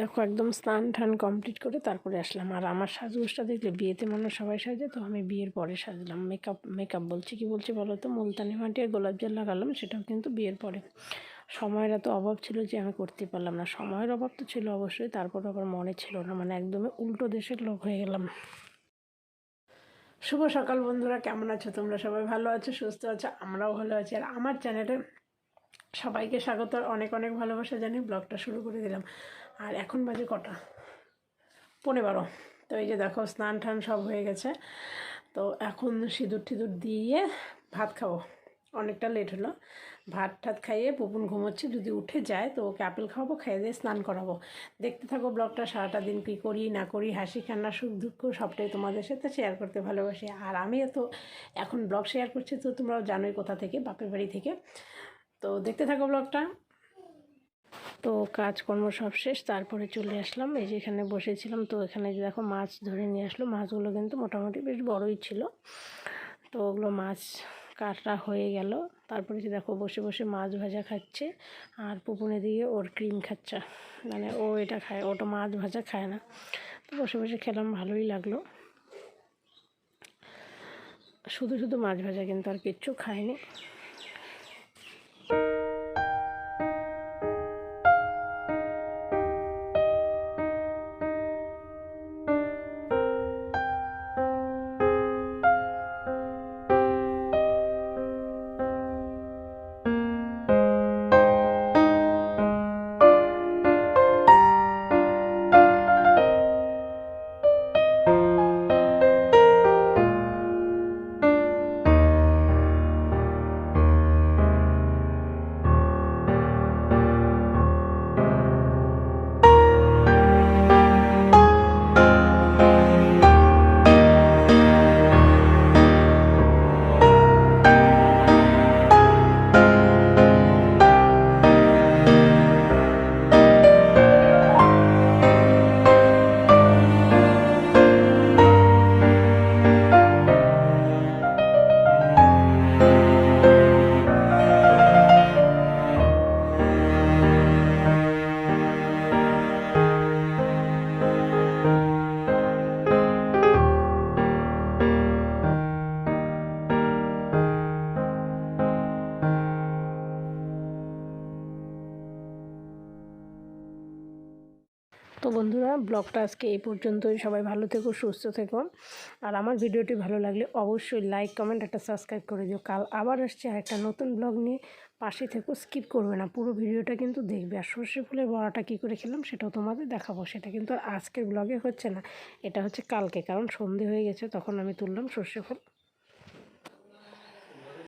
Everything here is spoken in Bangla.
দেখো একদম স্নান টান কমপ্লিট করে তারপরে আসলাম। আর আমার সাজগোজটা দেখলে বিয়েতে মানুষ সবাই সাজে, তো আমি বিয়ের পরে সাজলাম। মেকআপ মেকআপ বলছি, কি বলছি বলো তো? মুলতানি মাটি আর গোলাপ জল লাগালাম, সেটাও কিন্তু বিয়ের পরে। সময়ের এত অভাব ছিল যে আমি করতে পারলাম না। সময়ের অভাব তো ছিল অবশ্যই তারপর আবার মনে ছিল না। মানে একদমই উল্টো দেশের লোক হয়ে গেলাম। শুভ সকাল বন্ধুরা, কেমন আছো তোমরা সবাই? ভালো আছো, সুস্থ আছো? আমরাও ভালো আছি। আর আমার চ্যানেলে সবাইকে স্বাগত অনেক অনেক ভালোবাসা জানি ব্লগটা শুরু করে দিলাম। আর এখন বাজে কটা? পনেরো। বারো তো এই যে দেখো, স্নান টান সব হয়ে গেছে। তো এখন সিঁদুর টিঁদুর দিয়ে ভাত খাব। অনেকটা লেট হলো। ভাত টাত খাইয়ে পুপুন ঘুমোচ্ছে, যদি উঠে যায় তো ওকে আপেল খাওয়াবো, খাইয়ে দিয়ে স্নান করাবো। দেখতে থাকো ব্লগটা, সারাটা দিন কী করি, না করি, হাসি, কান্না, সুখ, দুঃখ, সবটাই তোমাদের সাথে শেয়ার করতে ভালোবাসি। আর আমি তো এখন ব্লগ শেয়ার করছি তো তোমরাও জানোই কোথা থেকে, বাপের বাড়ি থেকে। তো দেখতে থাকো ব্লগটা। তো কাজকর্ম সব শেষ, তারপরে চলে আসলাম। এই যে এখানে বসেছিলাম, তো এখানে যে দেখো মাছ ধরে নিয়ে আসলো। মাছগুলো কিন্তু মোটামুটি বেশ বড়ই ছিল। তো ওগুলো মাছ কাটা হয়ে গেল। তারপরে যে দেখো বসে বসে মাছ ভাজা খাচ্ছে, আর পুপুনে দিয়ে ওর ক্রিম খাচ্ছে। মানে ও এটা খায় ওটা মাছ ভাজা খায় না। তো বসে বসে খেলাম, ভালোই লাগল। শুধু শুধু মাছ ভাজা কিন্তু আর কিচ্ছু খায়নি। তো বন্ধুরা, ব্লগটা আজকে এই পর্যন্তই। সবাই ভালো থেকো, সুস্থ থেকো। আর আমার ভিডিওটি ভালো লাগলে অবশ্যই লাইক, কমেন্ট, একটা সাবস্ক্রাইব করে দিও। কাল আবার আসছে আর একটা নতুন ব্লগ নিয়ে। পাশে থেকো, স্কিপ করবে না। পুরো ভিডিওটা কিন্তু দেখবে। আর সর্ষে ফুলের বড়াটা কী করে খেলাম সেটাও তোমাদের দেখাবো। সেটা কিন্তু আর আজকের ব্লগে হচ্ছে না। এটা হচ্ছে কালকে, কারণ সন্ধে হয়ে গেছে। তখন আমি তুললাম সর্ষে ফুল।